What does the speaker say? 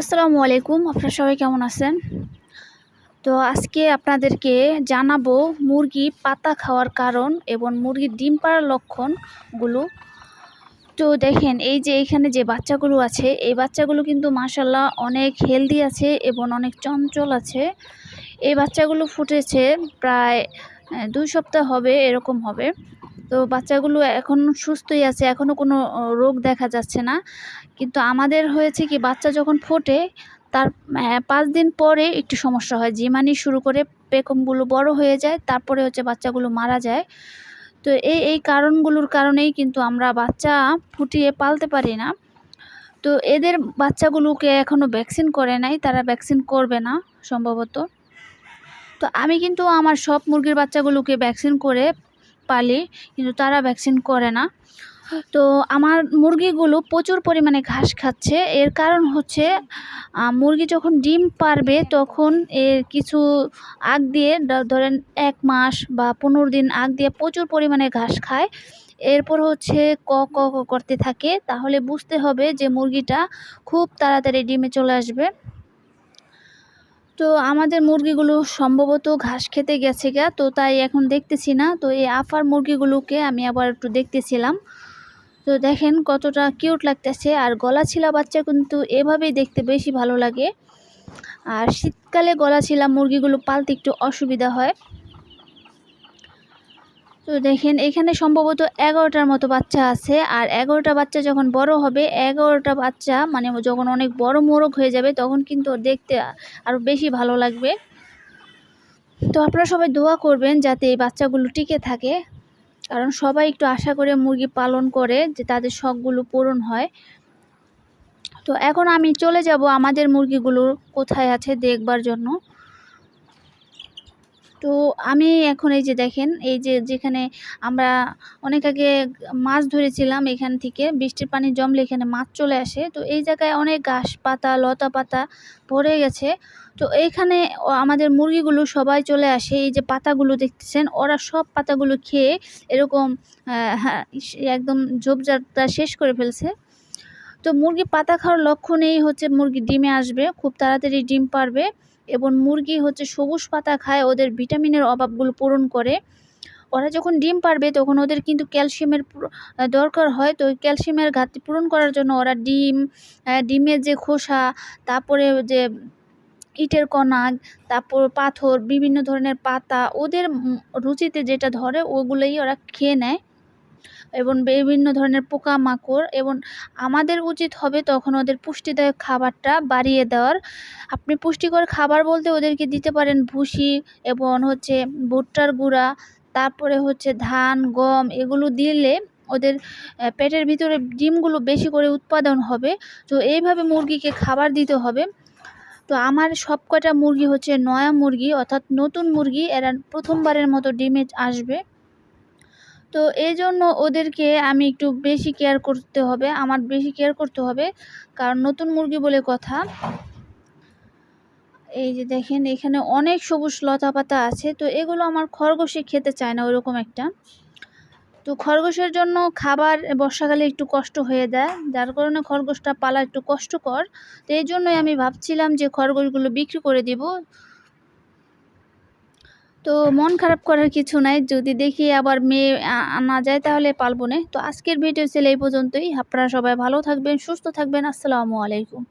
আসসালামু আলাইকুম, আপনারা সবাই কেমন আছেন? তো আজকে আপনাদেরকে জানাব মুরগি পাতা খাওয়ার কারণ এবং মুরগির ডিম পাড়ার লক্ষণগুলো। তো দেখেন, এই যে এখানে যে বাচ্চাগুলো আছে, এই বাচ্চাগুলো কিন্তু মাসাল্লাহ অনেক হেলদি আছে এবং অনেক চঞ্চল আছে। এই বাচ্চাগুলো ফুটেছে প্রায় দুই সপ্তাহ হবে, এরকম হবে। তো বাচ্চাগুলো এখন সুস্থই আছে এখনও কোনো রোগ দেখা যাচ্ছে না। কিন্তু আমাদের হয়েছে কি, বাচ্চা যখন ফোটে, তার পাঁচ দিন পরে একটু সমস্যা হয়। জিমানি শুরু করে পেকমগুলো বড় হয়ে যায়, তারপরে হচ্ছে বাচ্চাগুলো মারা যায়। তো এই এই কারণগুলোর কারণেই কিন্তু আমরা বাচ্চা ফুটিয়ে পালতে পারি না। তো এদের বাচ্চাগুলোকে এখনও ভ্যাকসিন করে নাই, তারা ভ্যাকসিন করবে না সম্ভবত। তো আমি কিন্তু আমার সব মুরগির বাচ্চাগুলোকে ভ্যাকসিন করে পালি, কিন্তু তারা ভ্যাকসিন করে না। তো আমার মুরগিগুলো প্রচুর পরিমাণে ঘাস খাচ্ছে। এর কারণ হচ্ছে মুরগি যখন ডিম পারবে, তখন এর কিছু আগ দিয়ে ধরেন এক মাস বা পনেরো দিন আগ দিয়ে প্রচুর পরিমাণে ঘাস খায়। এরপর হচ্ছে ক ক করতে থাকে। তাহলে বুঝতে হবে যে মুরগিটা খুব তাড়াতাড়ি ডিমে চলে আসবে। তো আমাদের মুরগিগুলো সম্ভবত ঘাস খেতে গেছে গা, তো তাই এখন দেখতেছি না। তো এই আফার মুরগিগুলোকে আমি আবার একটু দেখতেছিলাম। তো দেখেন কতটা কিউট লাগতেছে, আর গলা ছিলা বাচ্চা কিন্তু এভাবেই দেখতে বেশি ভালো লাগে। আর শীতকালে গলা ছিলা মুরগিগুলো পালতে একটু অসুবিধা হয়। তো দেখেন, এখানে সম্ভবত এগারোটার মতো বাচ্চা আছে। আর এগারোটা বাচ্চা যখন বড় হবে, এগারোটা বাচ্চা মানে যখন অনেক বড় মোরগ হয়ে যাবে, তখন কিন্তু দেখতে আরও বেশি ভালো লাগবে। তো আপনারা সবাই দোয়া করবেন যাতে এই বাচ্চাগুলো টিকে থাকে। কারণ সবাই একটু আশা করে মুরগি পালন করে যে তাদের শখগুলো পূরণ হয়। তো এখন আমি চলে যাব আমাদের মুরগিগুলো কোথায় আছে দেখবার জন্য। তো আমি এখন এই যে দেখেন এই যে যেখানে আমরা অনেক আগে মাছ ধরেছিলাম এখান থেকে বৃষ্টির পানি জমলে এখানে মাছ চলে আসে। তো এই জায়গায় অনেক ঘাস পাতা লতা পাতা ভরে গেছে। তো এইখানে আমাদের মুরগিগুলো সবাই চলে আসে। এই যে পাতাগুলো দেখতেছেন ওরা সব পাতাগুলো খেয়ে এরকম হ্যাঁ, একদম ঝোপঝাড়টা শেষ করে ফেলছে। তো মুরগি পাতা খাওয়ার লক্ষণেই হচ্ছে মুরগি ডিমে আসবে, খুব তাড়াতাড়ি ডিম পারবে এবং মুরগি হচ্ছে সবুজ পাতা খায়, ওদের ভিটামিনের অভাবগুলো পূরণ করে। ওরা যখন ডিম পারবে তখন ওদের কিন্তু ক্যালসিয়ামের দরকার হয়, তো ক্যালসিয়ামের ঘাটতি পূরণ করার জন্য ওরা ডিম ডিমের যে খোসা, তারপরে যে ইটের কণা, তারপর পাথর, বিভিন্ন ধরনের পাতা, ওদের রুচিতে যেটা ধরে ওগুলোই ওরা খেয়ে নেয়। এবং বিভিন্ন ধরনের পোকামাকড় এবং আমাদের উচিত হবে তখন ওদের পুষ্টিদায়ক খাবারটা বাড়িয়ে দেওয়ার। আপনি পুষ্টিকর খাবার বলতে ওদেরকে দিতে পারেন ভুসি এবং হচ্ছে ভুট্টার গুঁড়া, তারপরে হচ্ছে ধান, গম এগুলো দিলে ওদের পেটের ভিতরে ডিমগুলো বেশি করে উৎপাদন হবে। তো এইভাবে মুরগিকে খাবার দিতে হবে। তো আমার সব কটা মুরগি হচ্ছে নয়া মুরগি, অর্থাৎ নতুন মুরগি। এরা প্রথমবারের মতো ডিমে আসবে। তো এই জন্য ওদেরকে আমি একটু বেশি কেয়ার করতে হবে, আমার বেশি কেয়ার করতে হবে। কারণ নতুন মুরগি বলে কথা। এই যে দেখেন, এখানে অনেক সবুজ লতা পাতা আছে, তো এগুলো আমার খরগোশে খেতে চায় না, ওরকম একটা। তো খরগোশের জন্য খাবার বর্ষাকালে একটু কষ্ট হয়ে দেয়, যার কারণে খরগোশটা পালা একটু কষ্টকর। তো এই জন্যই আমি ভাবছিলাম যে খরগোশগুলো বিক্রি করে দিব। তো মন খারাপ করার কিছু নাই। যদি দেখি আবার মেয়ে আনা যায় তাহলে পালবো না। তো আজকের ভিডিও ছিল এই পর্যন্তই। আপনারা সবাই ভালো থাকবেন, সুস্থ থাকবেন। আসসালামু আলাইকুম।